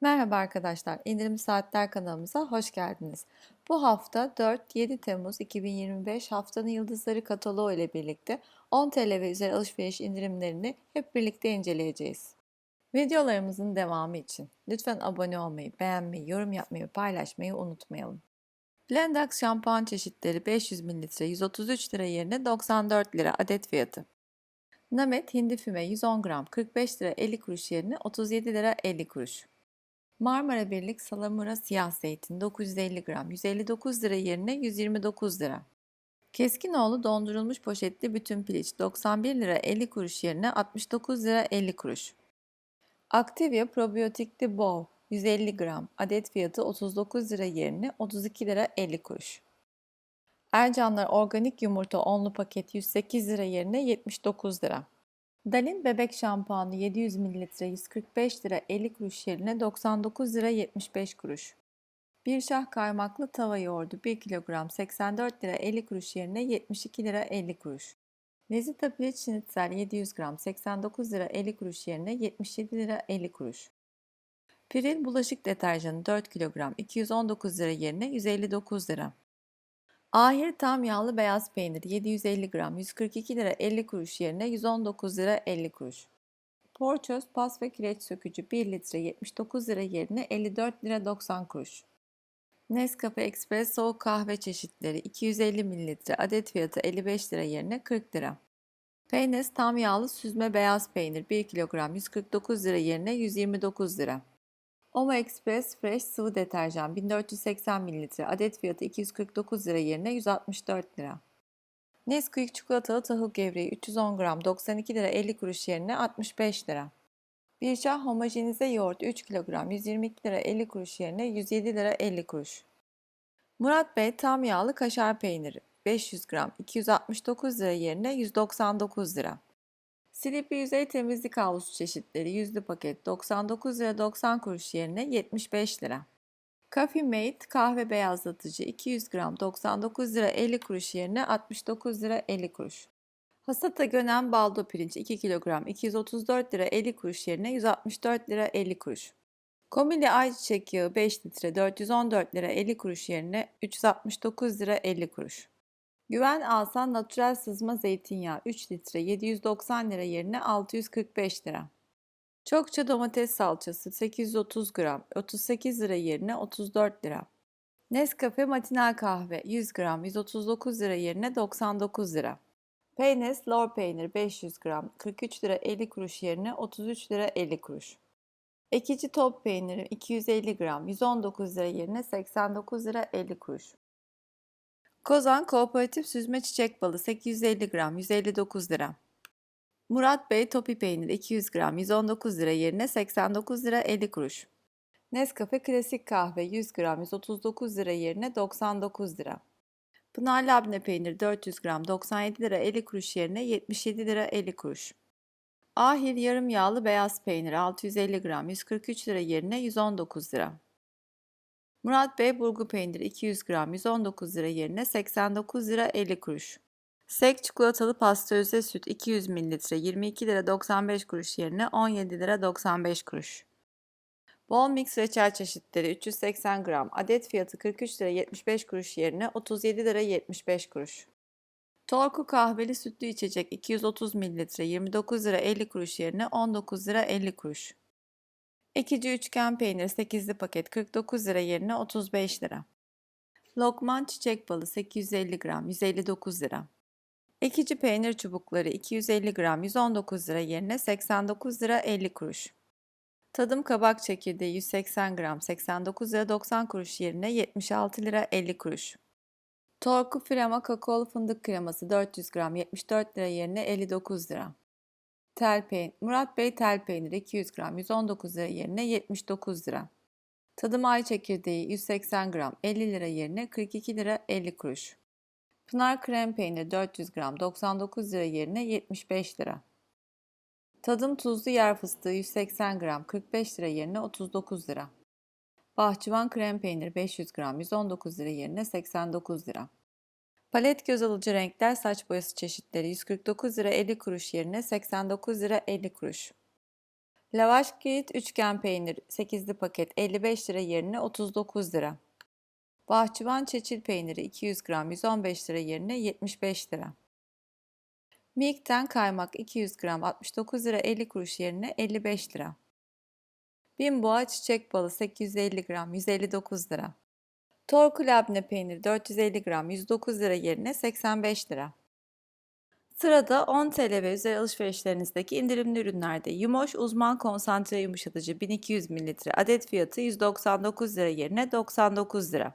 Merhaba arkadaşlar, İndirimli Saatler kanalımıza hoş geldiniz. Bu hafta 4-7 Temmuz 2025 haftanın yıldızları kataloğu ile birlikte 10 TL ve üzeri alışveriş indirimlerini hep birlikte inceleyeceğiz. Videolarımızın devamı için lütfen abone olmayı, beğenmeyi, yorum yapmayı paylaşmayı unutmayalım. Blendax şampuan çeşitleri 500 ml 133 lira yerine 94 lira adet fiyatı. Namet hindi füme 110 gram 45 lira 50 kuruş yerine 37 lira 50 kuruş. Marmara Birlik Salamura Siyah Zeytin 950 gram 159 lira yerine 129 lira. Keskinoğlu dondurulmuş poşetli bütün piliç 91 lira 50 kuruş yerine 69 lira 50 kuruş. Activia probiyotikli bow 150 gram adet fiyatı 39 lira yerine 32 lira 50 kuruş. Ercanlar organik yumurta onlu paket 108 lira yerine 79 lira. Dalin bebek şampuanı 700 ml 145 lira 50 kuruş yerine 99 lira 75 kuruş. Bir şah kaymaklı tava yoğurdu 1 kilogram 84 lira 50 kuruş yerine 72 lira 50 kuruş. Lezita piliç şinitsel 700 gram 89 lira 50 kuruş yerine 77 lira 50 kuruş. Piril bulaşık deterjanı 4 kilogram 219 lira yerine 159 lira. Ahir tam yağlı beyaz peynir 750 gram 142 lira 50 kuruş yerine 119 lira 50 kuruş. Porçöz pas ve kireç sökücü 1 litre 79 lira yerine 54 lira 90 kuruş. Nescafe Express soğuk kahve çeşitleri 250 mililitre adet fiyatı 55 lira yerine 40 lira. Peynes tam yağlı süzme beyaz peynir 1 kilogram 149 lira yerine 129 lira. Oma Express Fresh sıvı deterjan 1480 ml adet fiyatı 249 lira yerine 164 lira. Nesquik çikolatalı tahıl gevreği 310 gram 92 lira 50 kuruş yerine 65 lira. Bir şah homojenize yoğurt 3 kilogram 122 lira 50 kuruş yerine 107 lira 50 kuruş. Murat Bey tam yağlı kaşar peyniri 500 gram 269 lira yerine 199 lira. Silipi yüzey temizlik havlusu çeşitleri yüzlü paket 99 lira 90 kuruş yerine 75 lira. Coffee Mate kahve beyazlatıcı 200 gram 99 lira 50 kuruş yerine 69 lira 50 kuruş. Hasata Gönen baldo pirinç 2 kilogram 234 lira 50 kuruş yerine 164 lira 50 kuruş. Komili ayçiçek yağı 5 litre 414 lira 50 kuruş yerine 369 lira 50 kuruş. Güven alsan natürel sızma zeytinyağı 3 litre 790 lira yerine 645 lira. Çokça domates salçası 830 gram 38 lira yerine 34 lira. Nescafe matinal kahve 100 gram 139 lira yerine 99 lira. Peynes lor peynir 500 gram 43 lira 50 kuruş yerine 33 lira 50 kuruş. Ekici top peyniri 250 gram 119 lira yerine 89 lira 50 kuruş. Kozan Kooperatif Süzme Çiçek Balı 850 gram 159 lira. Murat Bey Topi Peynir 200 gram 119 lira yerine 89 lira 50 kuruş. Nescafe Klasik Kahve 100 gram 139 lira yerine 99 lira. Pınar Labne Peynir 400 gram 97 lira 50 kuruş yerine 77 lira 50 kuruş. Ahir yarım yağlı beyaz peynir 650 gram 143 lira yerine 119 lira. Murat Bey burgu peyniri 200 gram 119 lira yerine 89 lira 50 kuruş. Sek çikolatalı pastörize süt 200 ml 22 lira 95 kuruş yerine 17 lira 95 kuruş. Bol mix reçel çeşitleri 380 gram adet fiyatı 43 lira 75 kuruş yerine 37 lira 75 kuruş. Torku kahveli sütlü içecek 230 ml 29 lira 50 kuruş yerine 19 lira 50 kuruş. Ekici üçgen peynir 8'li paket 49 lira yerine 35 lira. Lokman çiçek balı 850 gram 159 lira. Ekici peynir çubukları 250 gram 119 lira yerine 89 lira 50 kuruş. Tadım kabak çekirdeği 180 gram 89 lira 90 kuruş yerine 76 lira 50 kuruş. Torku Frema kakaolu fındık kreması 400 gram 74 lira yerine 59 lira. Tel peynir. Murat Bey tel peyniri 200 gram 119 lira yerine 79 lira. Tadım ay çekirdeği 180 gram 50 lira yerine 42 lira 50 kuruş. Pınar krem peyniri 400 gram 99 lira yerine 75 lira. Tadım tuzlu yer fıstığı 180 gram 45 lira yerine 39 lira. Bahçıvan krem peyniri 500 gram 119 lira yerine 89 lira. Palet göz alıcı renkler saç boyası çeşitleri 149 lira 50 kuruş yerine 89 lira 50 kuruş. Lavaş Girit üçgen peynir 8'li paket 55 lira yerine 39 lira. Bahçıvan çeçil peyniri 200 gram 115 lira yerine 75 lira. Milk'ten kaymak 200 gram 69 lira 50 kuruş yerine 55 lira. Bimboğa çiçek balı 850 gram 159 lira. Torku labne peyniri 450 gram 109 lira yerine 85 lira. Sırada 10 TL ve üzeri alışverişlerinizdeki indirimli ürünlerde Yumoş uzman konsantre yumuşatıcı 1200 ml adet fiyatı 199 lira yerine 99 lira.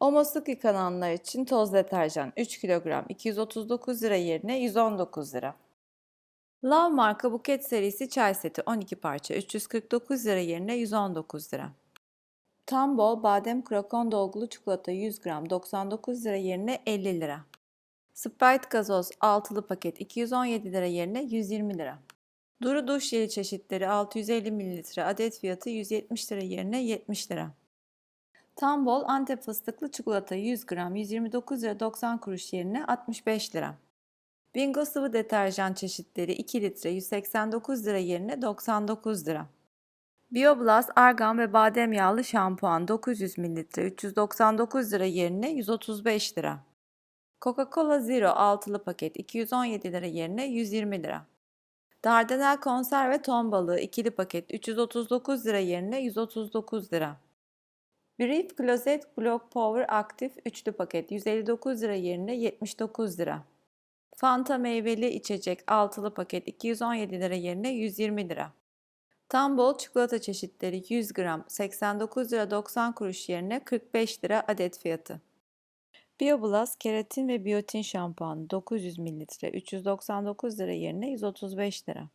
Omo sık yıkananlar için toz deterjan 3 kilogram 239 lira yerine 119 lira. Love marka buket serisi çay seti 12 parça 349 lira yerine 119 lira. Tam bol badem krokon dolgulu çikolata 100 gram 99 lira yerine 50 lira. Sprite gazoz altılı paket 217 lira yerine 120 lira. Duru duş jeli çeşitleri 650 ml adet fiyatı 170 lira yerine 70 lira. Tam bol antep fıstıklı çikolata 100 gram 129 lira 90 kuruş yerine 65 lira. Bingo sıvı deterjan çeşitleri 2 litre 189 lira yerine 99 lira. BioBlast argan ve badem yağlı şampuan 900 ml 399 lira yerine 135 lira. Coca-Cola Zero altılı paket 217 lira yerine 120 lira. Dardanel konserve ton balığı ikili paket 339 lira yerine 139 lira. Brief Closet Block Power Aktif üçlü paket 159 lira yerine 79 lira. Fanta meyveli içecek altılı paket 217 lira yerine 120 lira. Tam bol çikolata çeşitleri 100 gram 89 lira 90 kuruş yerine 45 lira adet fiyatı. BioBlast keratin ve biyotin şampuanı 900 ml 399 lira yerine 135 lira.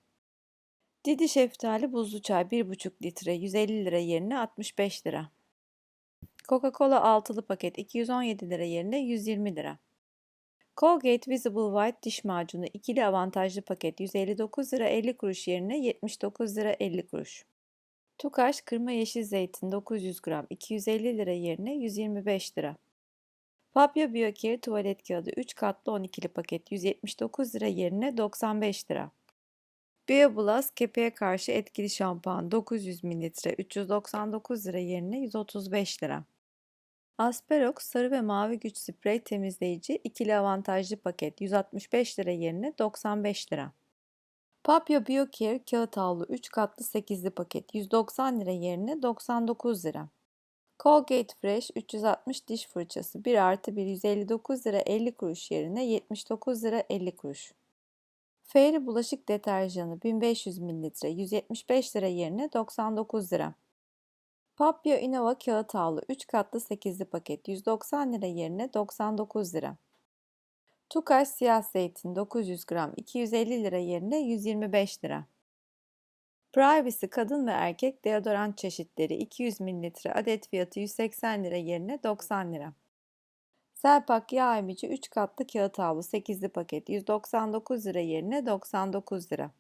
Didi şeftali buzlu çay 1,5 litre 150 lira yerine 65 lira. Coca-Cola altılı paket 217 lira yerine 120 lira. Colgate Visible White diş macunu ikili avantajlı paket 159 lira 50 kuruş yerine 79 lira 50 kuruş. Tukaş kırma yeşil zeytin 900 gram 250 lira yerine 125 lira. Papya Biocare tuvalet kağıdı 3 katlı 12'li paket 179 lira yerine 95 lira. BioBlast kepeğe karşı etkili şampuan 900 ml 399 lira yerine 135 lira. Asperox sarı ve mavi güç sprey temizleyici ikili avantajlı paket 165 lira yerine 95 lira. Papya Biocare kağıt havlu 3 katlı 8'li paket 190 lira yerine 99 lira. Colgate Fresh 360 diş fırçası 1 artı 1 159 lira 50 kuruş yerine 79 lira 50 kuruş. Fairy bulaşık deterjanı 1500 ml 175 lira yerine 99 lira. Papio Innova kağıt havlu 3 katlı 8'li paket 190 lira yerine 99 lira. Tukaş siyah zeytin 900 gram 250 lira yerine 125 lira. Privacy kadın ve erkek deodorant çeşitleri 200 ml adet fiyatı 180 lira yerine 90 lira. Selpak yağ emici 3 katlı kağıt havlu 8'li paket 199 lira yerine 99 lira.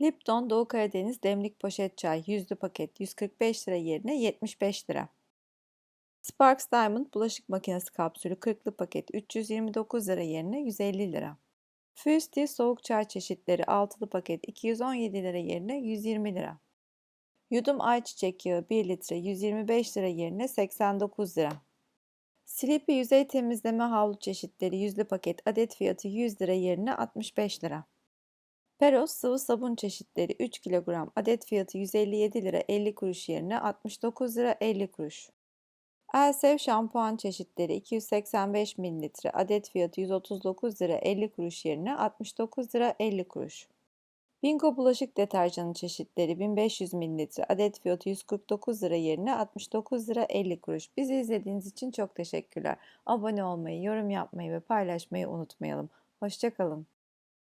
Lipton Doğu Karadeniz demlik poşet çay 100'lü paket 145 lira yerine 75 lira. Sparks Diamond bulaşık makinesi kapsülü 40'lı paket 329 lira yerine 150 lira. Fusti soğuk çay çeşitleri 6'lı paket 217 lira yerine 120 lira. Yudum ayçiçek yağı 1 litre 125 lira yerine 89 lira. Sleepy yüzey temizleme havlu çeşitleri 100'lü paket adet fiyatı 100 lira yerine 65 lira. Peros sıvı sabun çeşitleri 3 kilogram adet fiyatı 157 lira 50 kuruş yerine 69 lira 50 kuruş. Elsev şampuan çeşitleri 285 ml adet fiyatı 139 lira 50 kuruş yerine 69 lira 50 kuruş. Bingo bulaşık deterjanı çeşitleri 1500 ml adet fiyatı 149 lira yerine 69 lira 50 kuruş. Bizi izlediğiniz için çok teşekkürler. Abone olmayı, yorum yapmayı ve paylaşmayı unutmayalım. Hoşçakalın.